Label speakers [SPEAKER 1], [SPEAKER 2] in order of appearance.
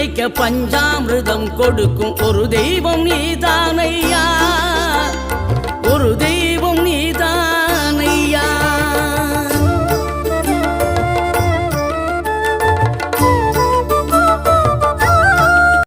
[SPEAKER 1] நினைக்க பஞ்சாமிர்தம் கொடுக்கும் ஒரு தெய்வம் நீதானையா